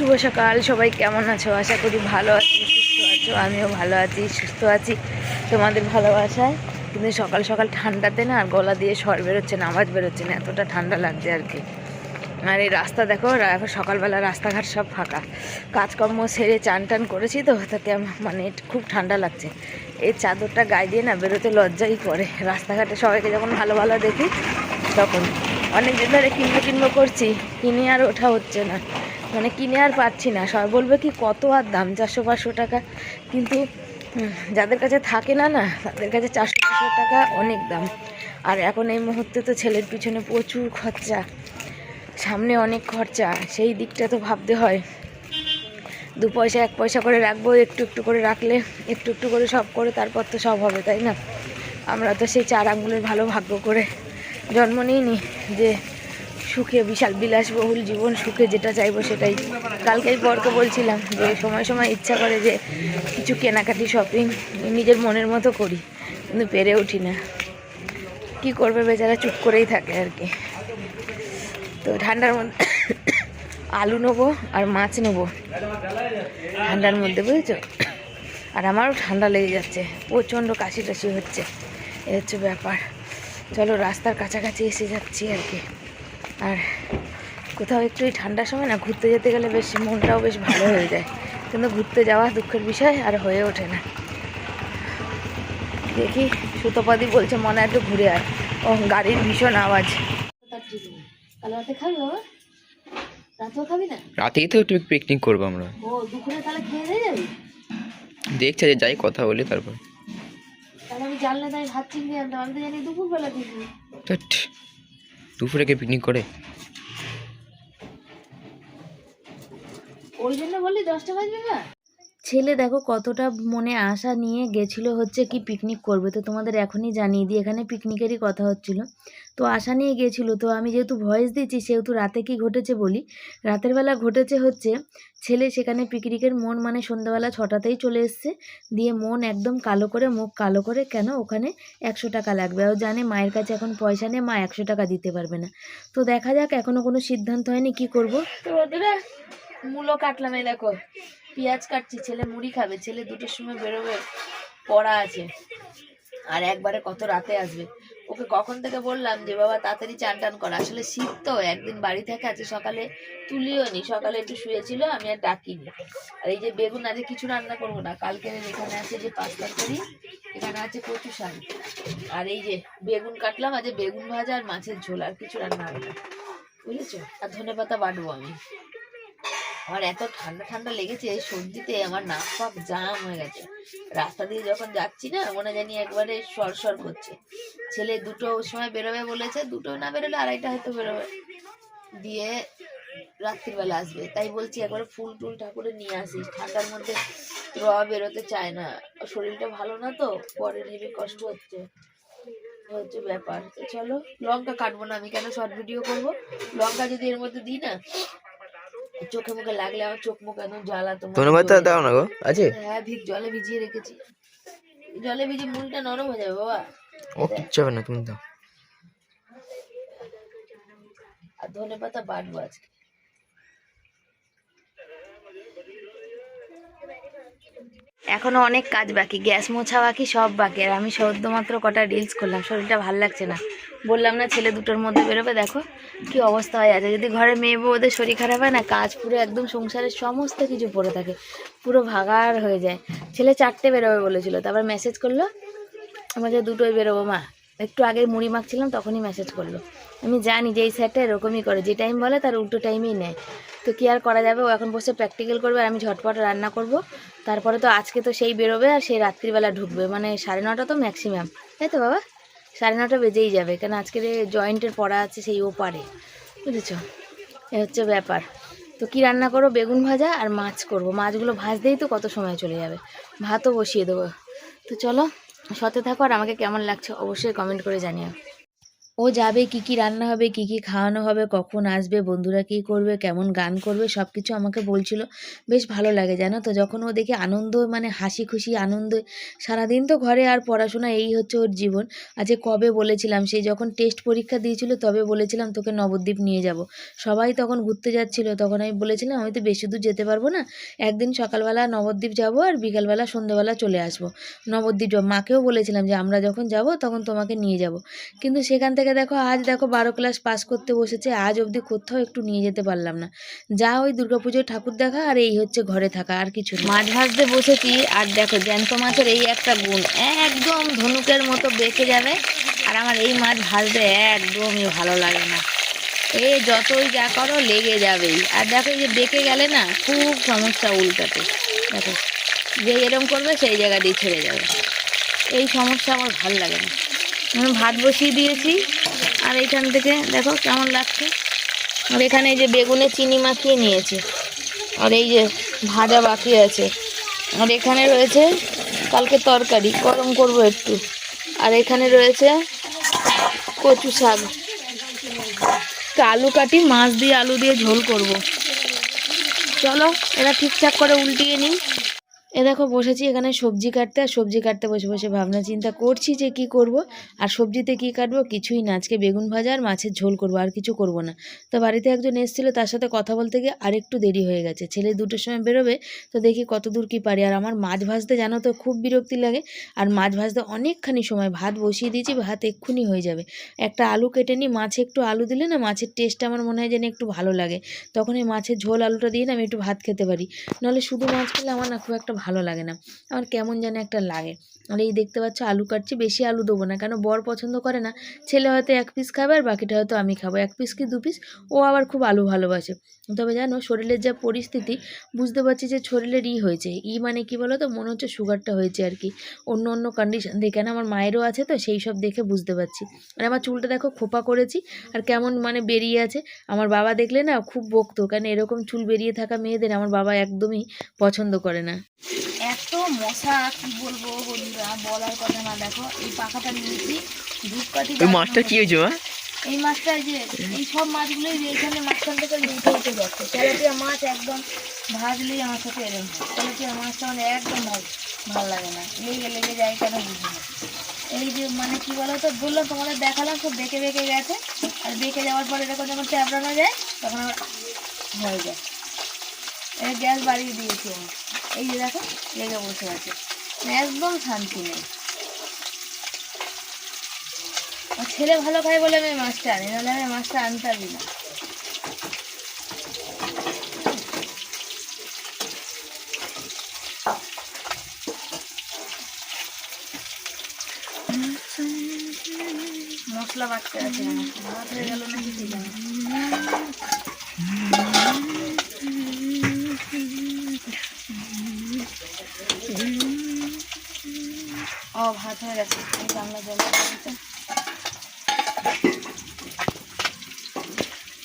শুভ সকাল। সবাই কেমন আছো? আশা করি ভালো আছো, সুস্থ আছো। আমিও ভালো আছি, সুস্থ আছি তোমাদের ভালোবাসায়। কিন্তু সকাল সকাল ঠান্ডাতে না আর গলা দিয়ে স্বর বেরোচ্ছে না, আওয়াজ বেরোচ্ছে না, এতটা ঠান্ডা লাগছে আর কি। আর এই রাস্তা দেখো এখন সকালবেলা রাস্তাঘাট সব ফাঁকা। কাজকর্ম সেরে চান টান করেছি তো তাতে আমার মানে খুব ঠান্ডা লাগছে। এই চাদরটা গায়ে দিয়ে না বেরোতে লজ্জাই করে। রাস্তাঘাটে সবাইকে যখন ভালো ভালো দেখি, তখন। অনেক দিন ধরে কিনবো কিনবো করছি, কিনে আর ওঠা হচ্ছে না। মানে কিনে আর পাচ্ছি না। সবাই বলবে কি, কত আর দাম? চারশো পাঁচশো টাকা। কিন্তু যাদের কাছে থাকে না না, তাদের কাছে চারশো পাঁচশো টাকা অনেক দাম। আর এখন এই মুহূর্তে তো ছেলের পিছনে প্রচুর খরচা। সামনে অনেক খরচা। সেই দিকটা তো ভাবতে হয়। দু পয়সা, এক পয়সা করে রাখব, একটু একটু করে রাখলে, একটু একটু করে সব করে, তারপর তো সব হবে, তাই না? আমরা তো সেই চার আঙ্গুলের ভালো ভাগ্য করে জন্ম নিইনি যে সুখে, বিশাল বিলাসবহুল জীবন, সুখে যেটা চাইব সেটাই। কালকেই বরকে বলছিলাম যে, সময় সময় ইচ্ছা করে যে, কিছু কেনাকাটি শপিং নিজের মনের মতো করি, কিন্তু পেরে উঠি না। কি করবে বেচারা, চুপ করেই থাকে আর কি। তো ঠান্ডার মধ্যে আলু নেব আর মাছ নেব। ঠান্ডার মধ্যে, বুঝেছ? আর আমারও ঠান্ডা লেগে যাচ্ছে, প্রচণ্ড কাশি টাশি হচ্ছে। এ হচ্ছে ব্যাপার। চলো, রাস্তার কাছাকাছি এসে যাচ্ছি আর কি। আর কোথাও একটু এই ঠান্ডার সময় না ঘুরতে যেতে গেলে বেশ মনটাও বেশ ভালো হয়ে যায়। কিন্তু ঘুরতে যাওয়া দুঃখের বিষয় আর হয়ে ওঠে না। দেখি সুতপাদি বলছে মনে হয় একটু ঘুরে আয়। ও গাড়ির ভীষণ আওয়াজ। কাল রাতে খাবি বাবা? রাতেও খাবি না? রাতেই তো একটু পিকনিক করব আমরা। ও দুপুরে তাহলে খেয়ে দিয়ে যাবি? দেখছে যে যাই কথা বলি তারপর। তাহলে আমি জানলে তাই ভাত চিংড়ি আনতাম। আমি তো জানি দুপুরবেলা দিবি দুপুরে কে পিকনিক করে? ওই জন্য বললি দশটা বাজবে না? ছেলে দেখো কতটা মনে আশা নিয়ে গেছিল হচ্ছে কি পিকনিক করবে। তো তোমাদের এখনই জানিয়ে দিই, এখানে পিকনিকেরই কথা হচ্ছিল। তো আশা নিয়ে গেছিল, তো আমি যেহেতু ভয়েস দিচ্ছি, সেহেতু রাতে কি ঘটেছে বলি? রাতের বেলা ঘটেছে হচ্ছে, ছেলে সেখানে পিকনিকের মন মানে সন্ধ্যাবেলা ছটাতেই চলে এসছে। দিয়ে মন একদম কালো করে, মুখ কালো করে, কেন ওখানে একশো টাকা লাগবে? ও জানে মায়ের কাছে এখন পয়সা নেই, মা একশো টাকা দিতে পারবে না। তো দেখা যাক এখনও কোনো সিদ্ধান্ত হয়নি, কি করব? মূলো কাটলাম এই দেখো। পেঁয়াজ কাটছি, ছেলে মুড়ি খাবে, ছেলে দুটোর সময় বেরোবে, পড়া আছে। আর একবারে কত রাতে আসবে। ওকে কখন থেকে বললাম যে, বাবা, তাড়াতাড়ি চান টান কর। আসলে শীত তো, একদিন বাড়ি থেকে আছে, সকালে তুলিও নি, সকালে একটু শুয়েছিল, আমি আর ডাকিনি। আর এই যে বেগুন আজকে কিছু রান্না করব না, কালকে এখানে আছে যে পাঁচ তরকারি, এখানে আছে কচু শাক। আর এই যে বেগুন কাটলাম আজ বেগুন ভাজা আর মাছের ঝোল, আর কিছু রান্না হবে না। বুঝেছ? আর ধনে পাতা বাটবো আমি। আমার এত ঠান্ডা ঠান্ডা লেগেছে সর্দিতে আমার নাক ফাক জাম হয়ে গেছে। রাস্তা দিয়ে যখন যাচ্ছি না, মনে জানি একবারে সর সর করছে। ছেলে দুটো সময় বেরোবে বলেছে, দুটো না বেরোলে আড়াইটা হয়তো বেরোবে। দিয়ে রাত্রিবেলা আসবে। তাই বলছি একবারে ফুল টুল ঠাকুরে নিয়ে আসিস। ঠান্ডার মধ্যে র বেরোতে চায় না। শরীরটা ভালো না তো, পরে নেবে কষ্ট হচ্ছে। হচ্ছে ব্যাপার। চলো, লঙ্কা কাটবো না আমি, কেন শর্ট ভিডিও করব? লঙ্কা যদি এর মধ্যে দিই না চোখে মুখে লাগলে আমার চোখ মুখ একদম জ্বালা তোমার ধন্যবাদ দাও না গো আছে? হ্যাঁ ভিজ জলে ভিজিয়ে রেখেছি। জলে ভিজিয়ে মুড়িটা নরম হয়ে যাবে বাবা। ও কিচ্ছু হবে না তুমি দাও। আর ধনে পাতা বাটবো আজকে। এখনও অনেক কাজ বাকি, গ্যাস মোছা বাকি, সব বাকি। আর আমি সদ্য মাত্র কটা রিলস করলাম, শরীরটা ভালো লাগছে না। বললাম না ছেলে দুটোর মধ্যে বেরোবে, দেখো কি অবস্থা হয়ে আছে। যদি ঘরে মেয়ে বউ, ওদের শরীর খারাপ হয় না, কাজ পুরো একদম সংসারের সমস্ত কিছু পড়ে থাকে, পুরো ভাগার হয়ে যায়। ছেলে চারটে বেরোবে বলেছিল, তারপর মেসেজ করল আমাকে দুটোই বেরোবো মা। একটু আগে মুড়ি মাখছিলাম, তখনই মেসেজ করল। আমি জানি যে এই স্যারটা এরকমই করে, যে টাইম বলে তার উল্টো টাইমেই নেয়। তো কি আর করা যাবে? ও এখন বসে প্র্যাকটিক্যাল করবে আর আমি ঝটপট রান্না করব। তারপরে তো আজকে তো সেই বেরোবে আর সেই রাত্রিবেলা ঢুকবে। মানে সাড়ে নটা তো ম্যাক্সিমাম তাই তো বাবা? সাড়ে নটা বেজেই যাবে। কেন আজকের জয়েন্টের পড়া আছে সেই ও পারে বুঝেছ? এ হচ্ছে ব্যাপার। তো কি রান্না করো? বেগুন ভাজা আর মাছ করব। মাছগুলো ভাজতেই তো কত সময় চলে যাবে। ভাতও বসিয়ে দেবো। তো চলো, সতে থাকো আর আমাকে কেমন লাগছে অবশ্যই কমেন্ট করে জানিও। ও যাবে, কি কি রান্না হবে, কি কি খাওয়ানো হবে, কখন আসবে, বন্ধুরা কী করবে, কেমন গান করবে সব কিছু আমাকে বলছিল। বেশ ভালো লাগে, জানো তো? যখন ও দেখে আনন্দ মানে হাসি খুশি, আনন্দ, সারাদিন তো ঘরে আর পড়াশোনা, এই হচ্ছে ওর জীবন। আজকে কবে বলেছিলাম সেই যখন টেস্ট পরীক্ষা দিয়েছিল, তবে বলেছিলাম, তোকে নবদ্বীপ নিয়ে যাব। সবাই তখন ঘুরতে যাচ্ছিল, তখন আমি বলেছিলাম, আমি তো বেশি দূর যেতে পারব না। একদিন সকালবেলা নবদ্বীপ যাব আর বিকালবেলা সন্ধ্যেবেলা চলে আসব। নবদ্বীপ মাকেও বলেছিলাম যে, আমরা যখন যাব, তখন তোমাকে নিয়ে যাব। কিন্তু সেখান থেকে দেখো, আজ দেখো বারো ক্লাস পাস করতে বসেছে, আজ অবধি কোথাও একটু নিয়ে যেতে পারলাম না। যা ওই দুর্গাপুজোয় ঠাকুর দেখা আর এই হচ্ছে ঘরে থাকা, আর কিছু। মাছ ভাজতে বসেছি, আর দেখো জ্যান্ত মাছের এই একটা গুণ, একদম ধনুকের মতো বেঁকে যাবে, আর আমার এই মাছ ভাজতে একদমই ভালো লাগে না। এ যতই যা করো লেগে যাবেই। আর দেখো যে বেঁকে গেলে না, খুব সমস্যা উল্টাতে। দেখো, যে এরম করবে সেই জায়গা দিয়ে ছেড়ে যাবে। এই সমস্যা আমার ভালো লাগে না। ভাত বসিয়ে দিয়েছি। আর এইখান থেকে দেখো কেমন লাগছে। আর এখানে এই যে বেগুনে চিনি মাখিয়ে নিয়েছি। আর এই যে ভাজা বাকি আছে। আর এখানে রয়েছে কালকে তরকারি, গরম করব একটু। আর এখানে রয়েছে কচু শাক। তো আলু কাটি, মাছ দিয়ে আলু দিয়ে ঝোল করব। চলো এটা ঠিকঠাক করে উল্টিয়ে নিই। এ দেখো, বসেছি এখানে সবজি কাটতে আর সবজি কাটতে বসে বসে ভাবনা চিন্তা করছি যে কি করব। আর সবজিতে কি কাটবো? কিছুই না। আজকে বেগুন ভাজা আর মাছের ঝোল করব, আর কিছু করব না। তো বাড়িতে একজন এসেছিল, তার সাথে কথা বলতে গিয়ে আরেকটু দেরি হয়ে গেছে। ছেলে দুটোর সময় বেরোবে, তো দেখি কত দূর কি পারি। আর আমার মাছ ভাজতে জানো তো, খুব বিরক্তি লাগে। আর মাছ ভাজতে অনেকখানি সময়, ভাত বসিয়ে দিয়েছি, ভাত এক্ষুনি হয়ে যাবে। একটা আলু কেটে নিই, মাছে একটু আলু দিলে না মাছের টেস্ট আমার মনে হয় যেন একটু ভালো লাগে। তখন এই মাছের ঝোল, আলুটা দিয়ে না আমি একটু ভাত খেতে পারি। নাহলে শুধু মাছ খেলে আমার না খুব একটা ভালো লাগে না। আমার কেমন যেন একটা লাগে। আর এই দেখতে পাচ্ছ আলু কাটছি, বেশি আলু দেবো না। কেন বর পছন্দ করে না, ছেলে হয়তো এক পিস খাবে আর বাকিটা হয়তো আমি খাব। এক পিস কি দু পিস ও আবার খুব আলু ভালোবাসে। তবে জানো শরীরের যা পরিস্থিতি, বুঝতে পারছি যে শরীরের ই হয়েছে। ই মানে কি বলো তো মনে হচ্ছে সুগারটা হয়েছে আর কি। অন্য অন্য কন্ডিশন দেখে কেন আমার মায়েরও আছে তো, সেই সব দেখে বুঝতে পারছি। আর আমার চুলটা দেখো খোপা করেছি, আর কেমন মানে বেরিয়ে আছে। আমার বাবা দেখলে না খুব বকতো। কেন এরকম চুল বেরিয়ে থাকা মেয়েদের আমার বাবা একদমই পছন্দ করে না। এত মশা কি বলব বন্ধুরা বলার কথা না দেখো এই পাখাটা নিয়েছি ধূপকাঠি ওই মাছটা কি হয়েছে মা? এই মাছটা যে এই সব মাছগুলোই যে এখানে মাঝখান থেকে উঠে উঠে যাচ্ছে। তেলাপিয়া মাছ একদম ভাজলেই আমার সাথে এরকম তেলাপিয়া মাছটা মানে একদম ভাজ ভালো লাগে না। লেগে লেগে যায় কেন বুঝি না। এই যে মানে কি বলো তো বললাম তোমাদের দেখালাম সব বেঁকে বেঁকে গেছে। আর বেঁকে যাওয়ার পরে এরকম যখন চাপড়ানো যায় তখন আবার হয়ে যায়। এই গ্যাস বাড়িয়ে দিয়েছি আমি। এই যে দেখো, লেগে বসে আছে। একদম শান্তি নেই। আমার ছেলে ভালো খায় বলে আমি মাছটা আনি নাহলে আমি মাছটা আনতামই না। মশলা বাটতে আছে। ভাত হয়ে গেল নাকি ঠিক আছে ও ভাত হয়ে গেছে। এই জানলা জল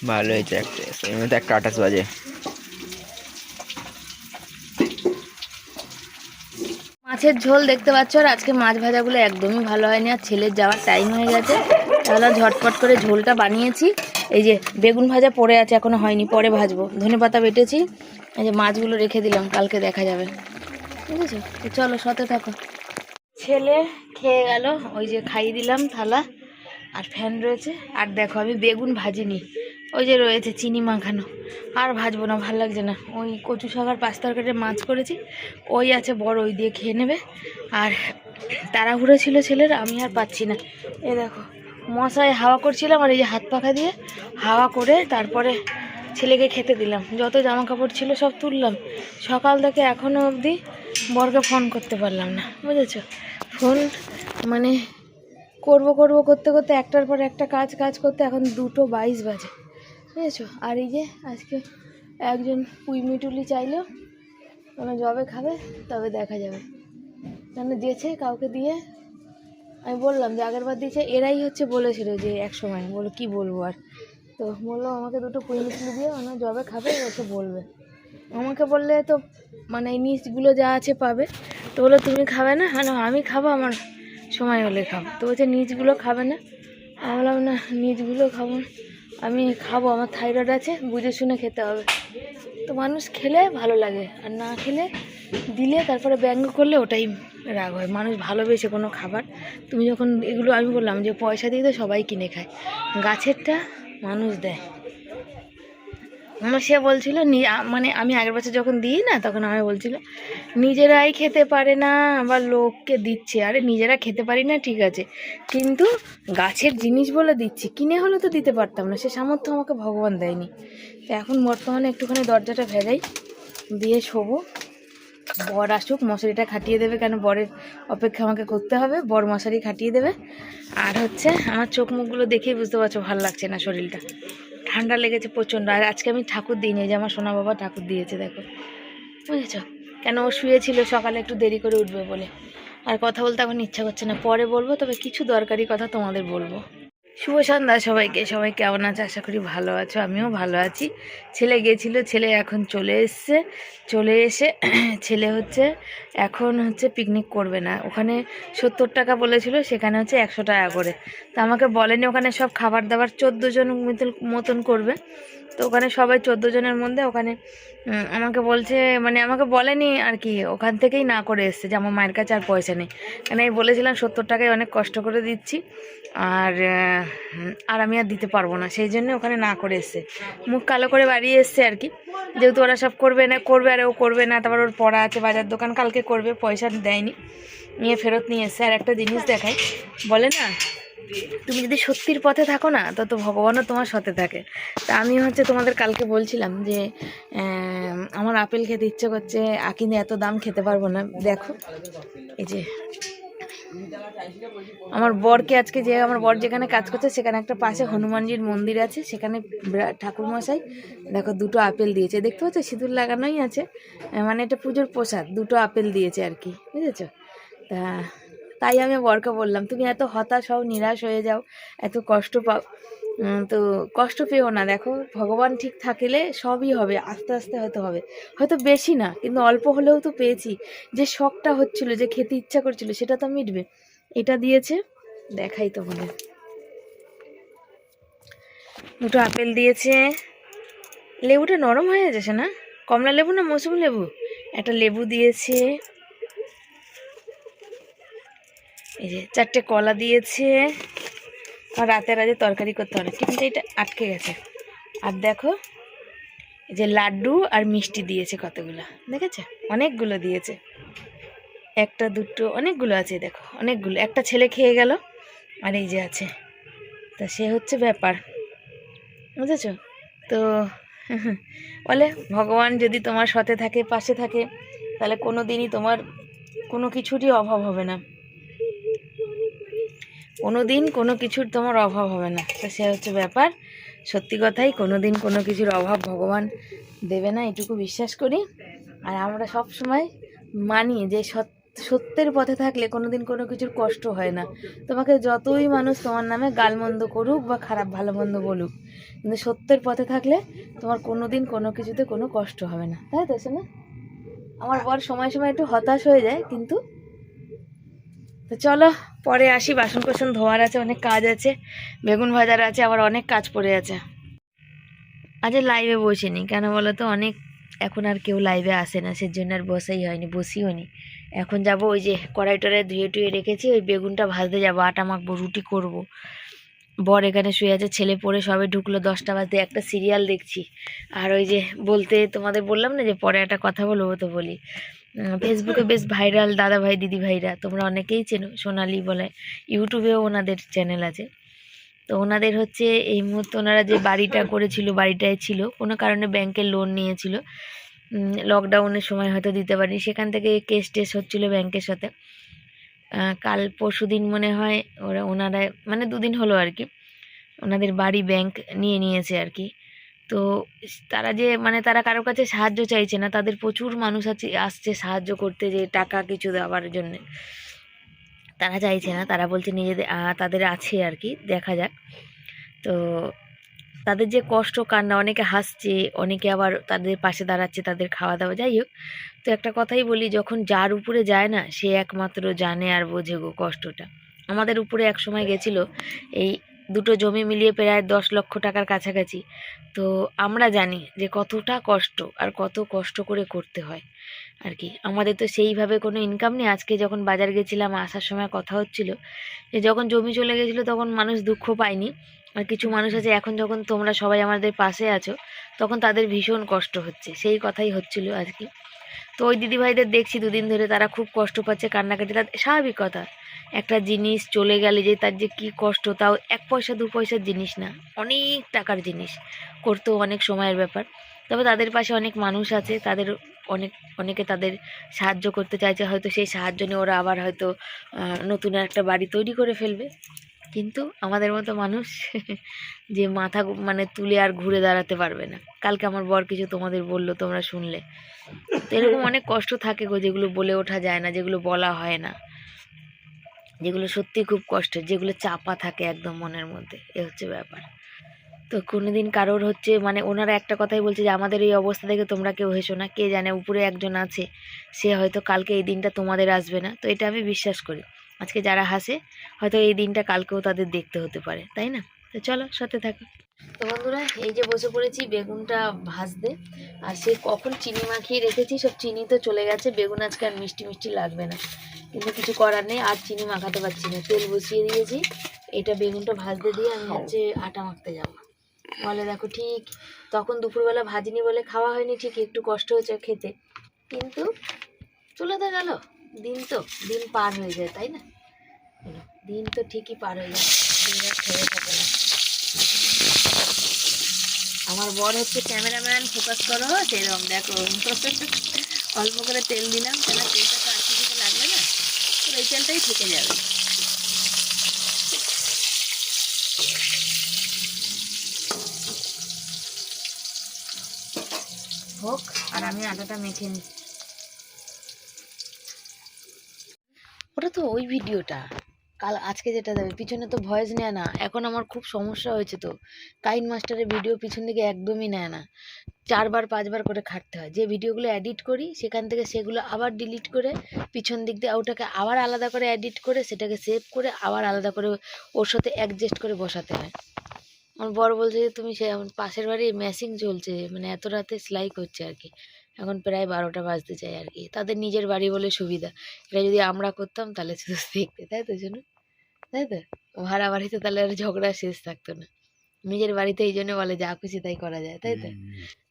ভালো হয়েছে একটা এর মধ্যে একটা আঠাশ বাজে। মাছের ঝোল দেখতে পাচ্ছ আর আজকে মাছ ভাজাগুলো একদমই ভালো হয়নি আর ছেলের যাওয়ার টাইম হয়ে গেছে। তাহলে ঝটপট করে ঝোলটা বানিয়েছি। এই যে বেগুন ভাজা পড়ে আছে এখনও হয়নি পরে ভাজবো। ধনে পাতা বেটেছি। এই যে মাছগুলো রেখে দিলাম কালকে দেখা যাবে। বুঝেছ চলো সতে থাকো। ছেলে খেয়ে গেল, ওই যে খাইয়ে দিলাম থালা, আর ফ্যান রয়েছে। আর দেখো, আমি বেগুন ভাজিনি, ওই যে রয়েছে চিনি মাখানো। আর ভাজবো না, ভালো লাগছে না। ওই কচু শাক আর পাঁচ তরকারি মাছ করেছি, ওই আছে বড়, ওই দিয়ে খেয়ে নেবে। আর তাড়াহুড়ো ছিল ছেলের, আমি আর পাচ্ছি না। এ দেখো, মশায় হাওয়া করছিলাম আর এই যে হাত পাখা দিয়ে হাওয়া করে তারপরে ছেলেকে খেতে দিলাম। যত জামা কাপড় ছিল সব তুললাম। সকাল থেকে এখনও অবধি বরকে ফোন করতে পারলাম না, বুঝেছ? ফোন মানে করব করব, করতে করতে একটার পর একটা কাজ কাজ করতে এখন দুটো বাইশ বাজে, বুঝেছ? আর এই যে আজকে একজন পুই মিটুলি চাইলো মানে জবে খাবে তবে দেখা যাবে। কেন দিয়েছে কাউকে দিয়ে, আমি বললাম যে আগের বার দিয়েছে, এরাই হচ্ছে বলেছিল যে এক সময়। বলো কি বলব আর? তো বলল, আমাকে দুটো পুঁই মিটুলি দিয়ে ওনার জবে খাবে, এসে বলবে। আমাকে বললে তো মানে এই নিচগুলো যা আছে পাবে। তো বলল তুমি খাবে না? হ্যাঁ আমি খাব, আমার সময় হলে খাব। তো বলছে, নিচগুলো খাবে না? আমি বললাম, না নিজগুলো খাব না। আমি খাব, আমার থাইরয়েড আছে, বুঝে শুনে খেতে হবে। তো মানুষ খেলে ভালো লাগে, আর না খেলে দিলে তারপরে ব্যঙ্গ করলে ওটাই রাগ হয়। মানুষ ভালোবেসে কোনো খাবার। তুমি যখন এগুলো, আমি বললাম যে পয়সা দিয়ে তো সবাই কিনে খায়। গাছেরটা মানুষ দেয়। সে বলছিল মানে আমি আগের বছর যখন দিই না, তখন আমায় বলছিল, নিজেরাই খেতে পারে না, আবার লোককে দিচ্ছে। আরে, নিজেরা খেতে পারি না, ঠিক আছে। কিন্তু গাছের জিনিস বলে দিচ্ছি, কিনে হলে তো দিতে পারতাম না, সে সামর্থ্য আমাকে ভগবান দেয়নি। তো এখন বর্তমানে একটুখানি দরজাটা ভেজাই, দিয়ে শোবো। বর আসুক, মশারিটা খাটিয়ে দেবে, কেন বরের অপেক্ষা আমাকে করতে হবে, বর মশারি খাটিয়ে দেবে। আর হচ্ছে, আমার চোখ মুখগুলো দেখেই বুঝতে পারছ, ভালো লাগছে না শরীরটা। ঠান্ডা লেগেছে প্রচণ্ড। আর আজকে আমি ঠাকুর দিইনি নিয়ে যে আমার সোনা বাবা ঠাকুর দিয়েছে, দেখো। বুঝেছ? কেন ও শুয়েছিল সকালে, একটু দেরি করে উঠবে বলে। আর কথা বলতে এখন ইচ্ছা করছে না। পরে বলব, তবে কিছু দরকারি কথা তোমাদের বলব। শুভ সন্ধ্যা সবাইকে। সবাই কেমন আছে? আশা করি ভালো আছো। আমিও ভালো আছি। ছেলে গেছিল ছেলে এখন চলে এসছে। চলে এসে ছেলে হচ্ছে, এখন হচ্ছে পিকনিক করবে না। ওখানে সত্তর টাকা বলেছিল, সেখানে হচ্ছে একশো টাকা করে। তা আমাকে বলেনি ওখানে সব খাবার দাবার চোদ্দ জন মতন- করবে। তো ওখানে সবাই চোদ্দ জনের মধ্যে ওখানে আমাকে বলছে মানে আমাকে বলেনি আর কি, ওখান থেকেই না করে এসছে যে আমার মায়ের কাছে আর পয়সা নেই। কারণ আমি বলেছিলাম, সত্তর টাকায় অনেক কষ্ট করে দিচ্ছি। আর আর আমি আর দিতে পারব না, সেই জন্য ওখানে না করে এসছে। মুখ কালো করে বাড়িয়ে এসছে আর কি। যেহেতু ওরা সব করবে না, করবে আর ও করবে না, তারপর ওর পড়া আছে, বাজার দোকান কালকে করবে, পয়সা দেয়নি। নিয়ে ফেরত নিয়ে এসছে। আর একটা জিনিস দেখাই, বলে না, তুমি যদি সত্যির পথে থাকো না তত ভগবানও তোমার সাথে থাকে। তা আমি হচ্ছে তোমাদের কালকে বলছিলাম যে আমার আপেল খেতে ইচ্ছে করছে, আকিনে এত দাম খেতে পারব না। দেখো, এই যে আমার বরকে আজকে যে আমার বর যেখানে কাজ করছে, সেখানে একটা পাশে হনুমানজির মন্দির আছে, সেখানে ঠাকুর মশাই দেখো দুটো আপেল দিয়েছে। দেখতে পাচ্ছ? সিঁদুর লাগানোই আছে। মানে এটা পুজোর প্রসাদ, দুটো আপেল দিয়েছে আর কি, বুঝেছ? তা, তাই আমি বরকে বললাম, তুমি এত হতাশ হও, নিরাশ হয়ে যাও, এত কষ্ট পাও। তো কষ্ট পেও না, দেখো, ভগবান ঠিক থাকলে সবই হবে, আস্তে আস্তে হয়তো হবে। হয়তো বেশি না, কিন্তু অল্প হলেও তো পেয়েছি। যে শখটা হচ্ছিল, যে খেতে ইচ্ছা করছিল, সেটা তো মিটবে। এটা দিয়েছে, দেখাই তো তোমাদের। দুটো আপেল দিয়েছে। লেবুটা নরম হয়ে যাচ্ছে না? কমলা লেবু না মৌসুমি লেবু? একটা লেবু দিয়েছে। এই যে চারটে কলা দিয়েছে। আর রাতে রাতে তরকারি করতে হবে, কিন্তু এটা আটকে গেছে। আর দেখো যে লাড্ডু আর মিষ্টি দিয়েছে কতগুলো, দেখেছে? অনেকগুলো দিয়েছে। একটা, দুটো, অনেকগুলো আছে, দেখো, অনেকগুলো। একটা ছেলে খেয়ে গেল, আর এই যে আছে। তা সে হচ্ছে ব্যাপার, বুঝেছ? তো, বলে, ভগবান যদি তোমার সাথে থাকে, পাশে থাকে, তাহলে কোনো দিনই তোমার কোনো কিছুরই অভাব হবে না। কোনো দিন কোনো কিছুর তোমার অভাব হবে না। তো সে হচ্ছে ব্যাপার। সত্যি কথাই কোনো দিন কোনো কিছুর অভাব ভগবান দেবে না, এটুকু বিশ্বাস করি। আর আমরা সব সময় মানি যে সত্যের পথে থাকলে কোনো দিন কোনো কিছুর কষ্ট হয় না। তোমাকে যতই মানুষ তোমার নামে গালমন্দ করুক বা খারাপ ভালো মন্দ বলুক, কিন্তু সত্যের পথে থাকলে তোমার কোনো দিন কোনো কিছুতে কোনো কষ্ট হবে না। তাই তো না আমার বর সময় সময় একটু হতাশ হয়ে যায়, কিন্তু তো চলো, পরে আসি। বাসন কোসন ধোয়ার আছে, অনেক কাজ আছে। বেগুন ভাজার আছে, আবার অনেক কাজ পড়ে আছে। আজ লাইভে বসিনি, কেন বলো তো? অনেক এখন আর কেউ লাইভে আসে না, সেজন্য আর বসাই হয়নি, বসিও নি। এখন যাব ওই যে কড়াই টড়াই ধুয়ে টুয়ে রেখেছি, ওই বেগুনটা ভাজতে যাব, আটা মাখবো, রুটি করব। বর এখানে শুয়ে আছে, ছেলে পড়ে সবে ঢুকলো দশটা বাজতে, একটা সিরিয়াল দেখছি। আর ওই যে বলতে তোমাদের বললাম না যে পরে একটা কথা বলব তো বলি। ফেসবুকে বেশ ভাইরাল দাদা ভাই দিদি ভাইরা তোমরা অনেকেই চেনো, সোনালি বলে। ইউটিউবেও ওনাদের চ্যানেল আছে। তো ওনাদের হচ্ছে এই মুহূর্তে ওনারা যে বাড়িটা করেছিল, বাড়িটায় ছিল, কোনো কারণে ব্যাংকের লোন নিয়েছিল। লকডাউনের সময় হয়তো দিতে পারিনি। সেখান থেকে কেস টেস হচ্ছিল ব্যাংকের সাথে। কাল পরশু দিন মনে হয় ওরা, ওনারা মানে দুদিন হলো আর কি, ওনাদের বাড়ি ব্যাংক নিয়ে নিয়েছে আর কি। তো তারা যে মানে তারা কারোর কাছে সাহায্য চাইছে না, তাদের প্রচুর মানুষ আছে, আসছে সাহায্য করতে যে টাকা কিছু দেওয়ার জন্যে। তারা চাইছে না, তারা বলছে নিজেদের তাদের আছে আর কি, দেখা যাক। তো তাদের যে কষ্ট, কান্না, অনেকে হাসছে, অনেকে আবার তাদের পাশে দাঁড়াচ্ছে, তাদের খাওয়া দাওয়া যাই হোক। তো একটা কথাই বলি, যখন যার উপরে যায় না, সে একমাত্র জানে আর বোঝে গো কষ্টটা। আমাদের উপরে এক সময় গেছিল, এই দুটো জমি মিলিয়ে প্রায় দশ লক্ষ টাকার কাছাকাছি। তো আমরা জানি যে কতটা কষ্ট আর কত কষ্ট করে করতে হয় আর কি। আমাদের তো সেইভাবে কোনো ইনকাম নেই। আজকে যখন বাজার গেছিলাম, আসার সময় কথা হচ্ছিল যে যখন জমি চলে গেছিল তখন মানুষ দুঃখ পায়নি। আর কিছু মানুষ আছে, এখন যখন তোমরা সবাই আমাদের পাশে আছো, তখন তাদের ভীষণ কষ্ট হচ্ছে। সেই কথাই হচ্ছিল আর কি। তো ওই দিদিভাইদের দেখছি দুদিন ধরে তারা খুব কষ্ট পাচ্ছে কান্নাকাটি। তাদের স্বাভাবিক কথা। একটা জিনিস চলে গেলে যে তার যে কী কষ্ট, তাও এক পয়সা, দু পয়সার জিনিস না, অনেক টাকার জিনিস। করতেও অনেক সময়ের ব্যাপার। তবে তাদের পাশে অনেক মানুষ আছে, তাদের অনেক, অনেকে তাদের সাহায্য করতে চাইছে, হয়তো সেই সাহায্য নিয়ে ওরা আবার হয়তো নতুন একটা বাড়ি তৈরি করে ফেলবে। কিন্তু আমাদের মতো মানুষ যে মাথা মানে তুলে আর ঘুরে দাঁড়াতে পারবে না। কালকে আমার বর কিছু তোমাদের বলল তোমরা শুনলে। তো এরকম অনেক কষ্ট থাকে গো যেগুলো বলে ওঠা যায় না, যেগুলো বলা হয় না। যেগুলো সত্যি খুব কষ্টের, যেগুলো চাপা থাকে একদম মনের মধ্যে, এ হচ্ছে ব্যাপার। তো কোনোদিন কারোর হচ্ছে মানে ওনারা একটা কথাই বলছে যে, আমাদের এই অবস্থা দেখে তোমরা কেউ হেসো না, কে জানে উপরে একজন আছে, সে হয়তো কালকে এই দিনটা তোমাদের আসবে না। তো এটা আমি বিশ্বাস করি। আজকে যারা হাসে, হয়তো এই দিনটা কালকেও তাদের দেখতে হতে পারে, তাই না? তো চলো, সাথে থাকো। তো বন্ধুরা, এই যে বসে পড়েছি বেগুনটা ভাজতে। আর সে কখন চিনি মাখিয়ে রেখেছি, সব চিনি তো চলে গেছে, বেগুন আজকে আর মিষ্টি মিষ্টি লাগবে না। কিন্তু কিছু করার নেই, আর চিনি মাখাতে পারছি না। তেল বসিয়ে দিয়েছি, এটা বেগুনটা ভাজতে দিয়ে আমি হচ্ছে আটা মাখতে যাব। বলে দেখো ঠিক, তখন দুপুরবেলা ভাজিনি বলে খাওয়া হয়নি, ঠিক একটু কষ্ট হয়েছে খেতে। কিন্তু চলে তো গেল, দিন তো, দিন পার হয়ে যায়, তাই না? দিন তো ঠিকই পার হয়ে যায়, দিন আর থাকে না। আমার বর হচ্ছে ক্যামেরাম্যান ফোকাস করো, সেরকম, দেখো। অল্প করে তেল দিলাম তাহলে তেলটা তো আটকে দিতে লাগবে না? তো এই তেলটাই থেকে যাবে। হোক, আর আমি আটাটা মেখে নিই ওটা তো ওই ভিডিওটা। কাল আজকে যেটা দেবে, পিছনে তো ভয়েস নেয় না। এখন আমার খুব সমস্যা হয়েছে তো। কাইন মাস্টারের ভিডিও পিছন দিকে একদমই নেয় না। চারবার, পাঁচবার করে খাটতে হয়। যে ভিডিওগুলো এডিট করি, সেখান থেকে সেগুলো আবার ডিলিট করে পিছন দিক দিয়ে ওটাকে আবার আলাদা করে এডিট করে সেটাকে সেভ করে আবার আলাদা করে ওর সাথে অ্যাডজাস্ট করে বসাতে হয়। আমার বড় বলছে যে, তুমি সে পাশের বাড়ি ম্যাসিং চলছে মানে এত রাতে সেলাই করছে আর কি। এখন প্রায় বারোটা বাজতে চাই আর কি। তাদের নিজের বাড়ি বলে সুবিধা। এটা যদি আমরা করতাম, তাহলে শুধু দেখতে, তাই তো জন্য তাই তো? ভাড়া বাড়িতে তাহলে আর ঝগড়া শেষ থাকতো না। নিজের বাড়িতে এই জন্য বলে যা খুশি তাই করা যায়। তাই তো?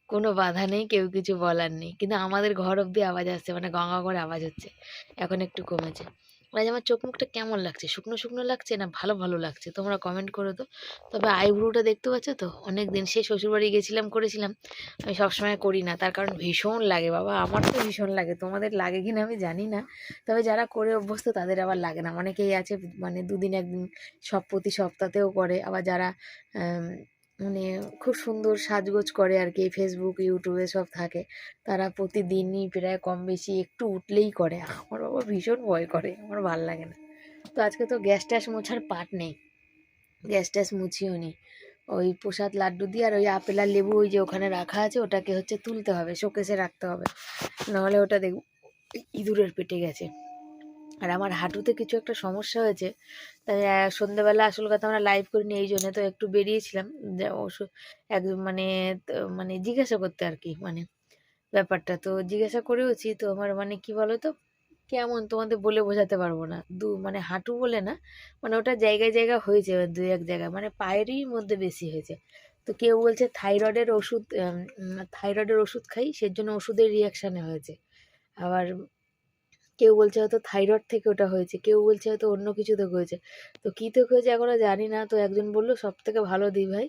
কোনো বাধা নেই কেউ কিছু বলার নেই। কিন্তু আমাদের ঘর অব্দি আওয়াজ আসছে মানে গঙ্গা করে আওয়াজ হচ্ছে। এখন একটু কমেছে। আজ আমার চোখ মুখটা কেমন লাগছে? শুকনো শুকনো লাগছে না ভালো ভালো লাগছে? তোমরা কমেন্ট করো তো তবে আইব্রোটা দেখতে পাচ্ছ তো? অনেক দিন সে শ্বশুরবাড়ি গেছিলাম, করেছিলাম। আমি সবসময় করি না, তার কারণ ভীষণ লাগে বাবা। আমার তো ভীষণ লাগে। তোমাদের লাগে কি না আমি জানি না। তবে যারা করে অভ্যস্ত, তাদের আবার লাগে না। অনেকেই আছে মানে দুদিন একদিন সব প্রতি সপ্তাহতেও করে। আবার যারা মানে খুব সুন্দর সাজগোজ করে আর কি ফেসবুক ইউটিউবে সব থাকে। তারা প্রতিদিনই প্রায় কম বেশি একটু উঠলেই করে। আমার বাবা ভীষণ ভয় করে, আমার ভালো লাগে না। তো আজকে তো গ্যাস ট্যাস মোছার পাট নেই। গ্যাস ট্যাস মুছিও নি। ওই প্রসাদ লাড্ডু দিয়ে আর ওই আপেল আর লেবু ওই যে ওখানে রাখা আছে, ওটাকে হচ্ছে তুলতে হবে, শোকেসে রাখতে হবে। নাহলে ওটা দেখ, ইঁদুরের পেটে গেছে। আর আমার হাঁটুতে কিছু একটা সমস্যা হয়েছে, তাই সন্ধ্যেবেলা আসল কথা আমরা লাইভ করিনি, এই জন্য তো একটু বেরিয়েছিলাম ওষুধ এক মানে মানে জিজ্ঞাসা করতে আর কি মানে ব্যাপারটা। তো জিজ্ঞাসা করেওছি, তো আমার মানে কি বলো তো কেমন তোমাদের বলে বোঝাতে পারব না, দু মানে হাঁটু বলে না মানে ওটা জায়গায় জায়গায় হয়েছে, দু, এক জায়গায় মানে পায়েরই মধ্যে বেশি হয়েছে। তো কেউ বলছে থাইরয়েডের ওষুধ থাইরয়েডের ওষুধ খাই সের জন্য ওষুধের রিয়াকশানে হয়েছে। আবার কেউ বলছে হয়তো থাইরয়েড থেকে ওটা হয়েছে, কেউ বলছে হয়তো অন্য কিছু থেকে হয়েছে। তো কী থেকে হয়েছে এখনও জানি না, তো একজন বলল সব থেকে ভালো দিই ভাই,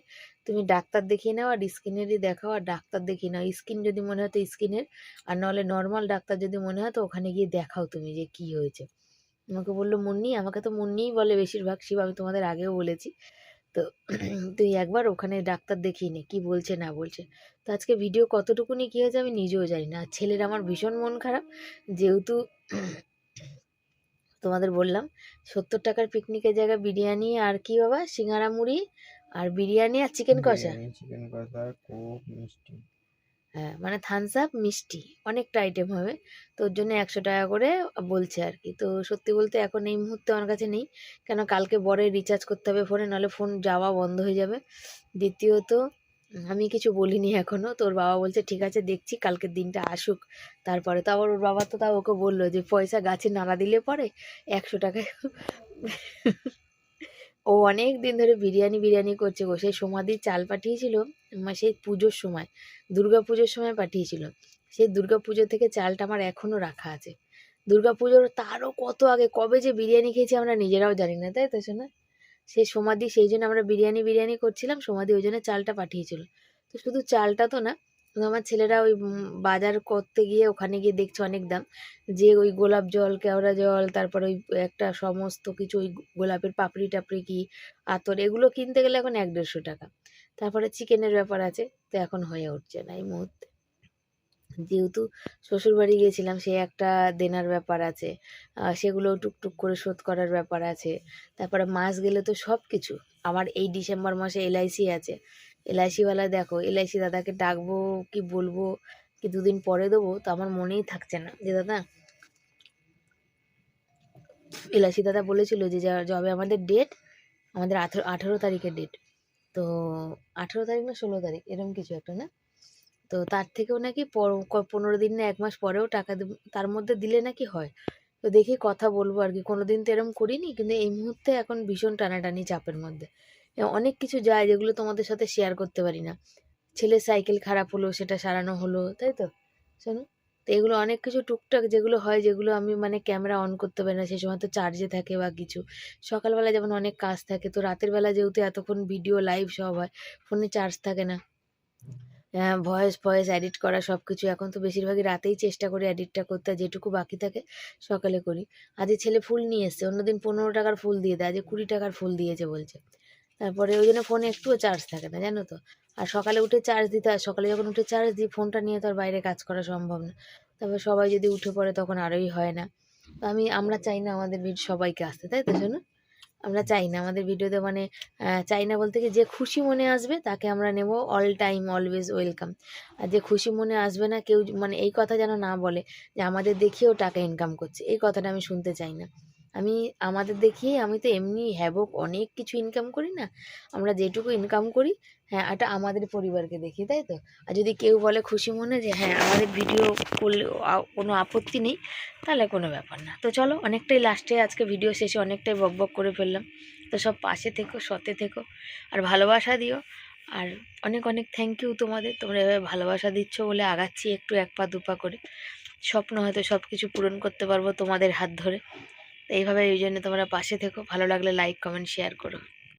তুমি ডাক্তার দেখিয়ে নাও আর স্কিনেরই দেখাও আর ডাক্তার দেখিয়ে নাও। স্কিন যদি মনে হয় তো স্কিনের আর নাহলে নর্মাল ডাক্তার যদি মনে হয় তো ওখানে গিয়ে দেখাও তুমি যে কি হয়েছে। আমাকে বলল, মুন্নি, আমাকে তো মুন্নিই বলে বেশিরভাগ, শিব আমি তোমাদের আগেও বলেছি। তো তুই একবার ওখানে ডাক্তার দেখিয়ে নে, কী বলছে, না বলছে। তো আজকে ভিডিও কতটুকুনি কী হয়েছে আমি নিজেও জানি না। ছেলের আমার ভীষণ মন খারাপ, যেহেতু তোমাদের বললাম, সত্তর টাকার পিকনিকের জায়গায় বিরিয়ানি আর কি বাবা, সিঙ্গারা মুড়ি আর বিরিয়ানি আর চিকেন কষা। চিকেন কষা কোক মিষ্টি। হ্যাঁ মানে থামস আপ মিষ্টি, অনেকটা আইটেম হবে। তো ওর জন্য একশো টাকা করে বলছে আর কি। তো সত্যি বলতে এখন এই মুহূর্তে আমার কাছে নেই। কেন কালকে বরে রিচার্জ করতে হবে ফোনে নাহলে ফোন যাওয়া বন্ধ হয়ে যাবে। দ্বিতীয়ত, আমি কিছু বলিনি এখনও। তোর বাবা বলছে, ঠিক আছে, দেখছি, কালকের দিনটা আসুক। তারপরে তো আবার ওর বাবা তো তাও ওকে বলল যে, পয়সা গাছে নাড়া দিলে পরে একশো টাকায় ও অনেক দিন ধরে বিরিয়ানি বিরিয়ানি করছে গো। সেই সমাধির চাল পাঠিয়েছিল সেই পুজোর সময়, দুর্গা পুজোর সময় পাঠিয়েছিল। সেই দুর্গা পুজো থেকে চালটা আমার এখনও রাখা আছে। দুর্গা পুজোর তারও কত আগে, কবে যে বিরিয়ানি খেয়েছি আমরা নিজেরাও জানি না, তাই তো শোনা সেই সমাধি সেই জন্য আমরা বিরিয়ানি বিরিয়ানি করছিলাম সমাধি ওই জন্য চালটা পাঠিয়েছিল। তো শুধু চালটা তো না আমার ছেলেরা ওই বাজার করতে গিয়ে ওখানে গিয়ে দেখছে অনেক দাম। যে ওই গোলাপ জল, কেওড়া জল, তারপর ওই একটা সমস্ত কিছু ওই গোলাপের পাপড়ি টাপড়ি কি, আতর, এগুলো কিনতে গেলে এখন এক দেড়শো টাকা। তারপরে চিকেনের ব্যাপার আছে, তো এখন হয়ে উঠছে না এই মুহূর্তে। যেহেতু শ্বশুরবাড়ি গিয়েছিলাম, সে একটা দেনার ব্যাপার আছে সেগুলো টুকটুক করে শোধ করার ব্যাপার আছে। তারপরে মাস গেলে তো সব কিছু আমার এই ডিসেম্বর মাসে এলআইসি আছে এলআইসিওয়ালা দেখো এলআইসি দাদাকে ডাকবো কি বলব কি দুদিন পরে দেবো তো আমার মনেই থাকছে না যে দাদা এলআইসি দাদা বলেছিল যে যবে আমাদের ডেট আমাদের আঠেরো আঠেরো তারিখের ডেট তো আঠেরো তারিখ না ষোলো তারিখ এরকম কিছু একটা না? তো তার থেকেও নাকি পনেরো দিন না এক মাস পরেও টাকা তার মধ্যে দিলে নাকি হয়। তো দেখি কথা বলব আর কি কোনো দিন তো এরকম করিনি, কিন্তু এই মুহূর্তে এখন ভীষণ টানাটানি চাপের মধ্যে। অনেক কিছু যায় যেগুলো তোমাদের সাথে শেয়ার করতে পারি না। ছেলের সাইকেল খারাপ হলো, সেটা সারানো হলো, তাই তো? শোনো, তো এগুলো অনেক কিছু টুকটাক যেগুলো হয়, যেগুলো আমি মানে ক্যামেরা অন করতে পারি না, সেই সময় তো চার্জে থাকে বা কিছু। সকালবেলা যেমন অনেক কাজ থাকে, তো রাতের বেলা যেহেতু এতক্ষণ ভিডিও লাইভ সব হয় ফোনে চার্জ থাকে না। হ্যাঁ ভয়েস ফয়েস এডিট করা সব কিছু, এখন তো বেশিরভাগই রাতেই চেষ্টা করি এডিটটা করতে যেটুকু বাকি থাকে সকালে করি। আজ ছেলে ফুল নিয়ে এসছে, অন্যদিন পনেরো টাকার ফুল দিয়ে দেয়, আজ কুড়ি টাকার ফুল দিয়েছে বলছে। তারপরে ওই জন্য ফোনে একটুও চার্জ থাকে না, জানো তো? আর সকালে উঠে চার্জ দিতে হয়, সকালে যখন উঠে চার্জ দিই ফোনটা নিয়ে তো আর বাইরে কাজ করা সম্ভব না। তারপর সবাই যদি উঠে পড়ে তখন আরোই হয় না। তো আমি, আমরা চাই না আমাদের ভিডিও সবাইকে আসতে, তাই তো শোনো আমরা চাই না আমাদের ভিডিওতে মানে চাই না বলতে কি, যে খুশি মনে আসবে তাকে আমরা নেব অল টাইম অলওয়েজ ওয়েলকাম আর যে খুশি মনে আসবে না, কেউ মানে এই কথা যেন না বলে যে আমাদের দেখিয়েও টাকা ইনকাম করছে, এই কথাটা আমি শুনতে চাই না। আমি, আমাদের দেখিয়ে আমি তো এমনি হ্যাবক অনেক কিছু ইনকাম করি না। আমরা যেটুকু ইনকাম করি হ্যাঁ এটা আমাদের পরিবারকে দেখি, তাই তো? আর যদি কেউ বলে খুশি মনে যে হ্যাঁ আমাদের ভিডিও করলে কোনো আপত্তি নেই, তাহলে কোনো ব্যাপার না। তো চলো, অনেকটাই লাস্টে আজকে ভিডিও শেষে অনেকটাই বক বক করে ফেললাম। তো সব পাশে থেকো, সতে থেকো, আর ভালোবাসা দিও। আর অনেক অনেক থ্যাংক ইউ তোমাদের। তোমরা এভাবে ভালোবাসা দিচ্ছ বলে আগাচ্ছি একটু এক পা, দু পা করে। স্বপ্ন হয়তো সব কিছু পূরণ করতে পারব তোমাদের হাত ধরে। তো এইভাবে এই জন্য তোমরা পাশে থেকো। ভালো লাগলে লাইক কমেন্ট শেয়ার করো।